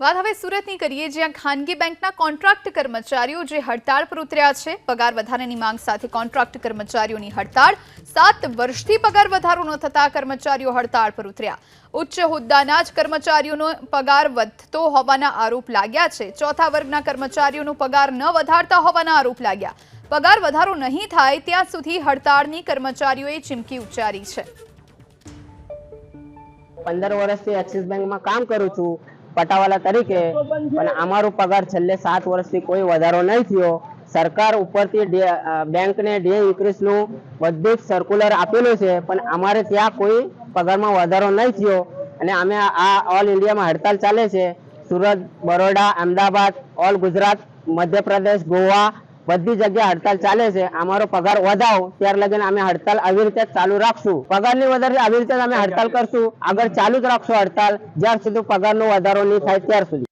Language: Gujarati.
વાત હવે સુરતની કરીએ, જ્યાં ખાનગી બેંકના કોન્ટ્રાક્ટ કર્મચારીઓ જે હડતાળ પર ઉતર્યા છે, પગાર વધારાની માંગ સાથે કોન્ટ્રાક્ટ કર્મચારીઓની હડતાળ સાત વર્ષથી પગાર વધારો ન થતા કર્મચારીઓ હડતાળ પર ઉતર્યા. ઉચ્ચ હોદ્દાના જ કર્મચારીઓનો પગાર વધતો હોવાના આરોપ લાગ્યા છે. ચોથા વર્ગના કર્મચારીઓનો પગાર ન વધારતા હોવાના આરોપ લાગ્યા. પગાર વધારો નહીં થાય ત્યાં સુધી હડતાળની કર્મચારીઓએ ચીમકી ઉચ્ચારી છે. પંદર વર્ષથી એક્સિસ બેંકમાં કામ કરું છું. પટાવાલા તરીકે પણ અમારો પગાર છેલ્લે સાત વર્ષથી કોઈ વધારો નહીં થયો. સરકાર ઉપરથી બેંકને ડે ઇન્ક્રીઝનું બધું જ સર્ક્યુલર આપેલું છે પણ અમારે ત્યાં કોઈ પગારમાં વધારો નહીં થયો. અને અમે આ- આ ઓલ ઇન્ડિયામાં હડતાલ ચાલે છે. સુરત બરોડા અમદાવાદ ઓલ ગુજરાત મધ્યપ્રદેશ ગોવા બધી જગ્યાએ હડતાલ ચાલે છે. અમારો પગાર વધાવો, ત્યાર લગીને અમે હડતાલ આવી રીતે ચાલુ રાખશું. પગારની વધારે આવી રીતે અમે હડતાલ કરશું. આગળ ચાલુ જ રાખશું હડતાલ. જ્યાર સુધી પગારનો વધારો નહીં થાય, ત્યાર સુધી.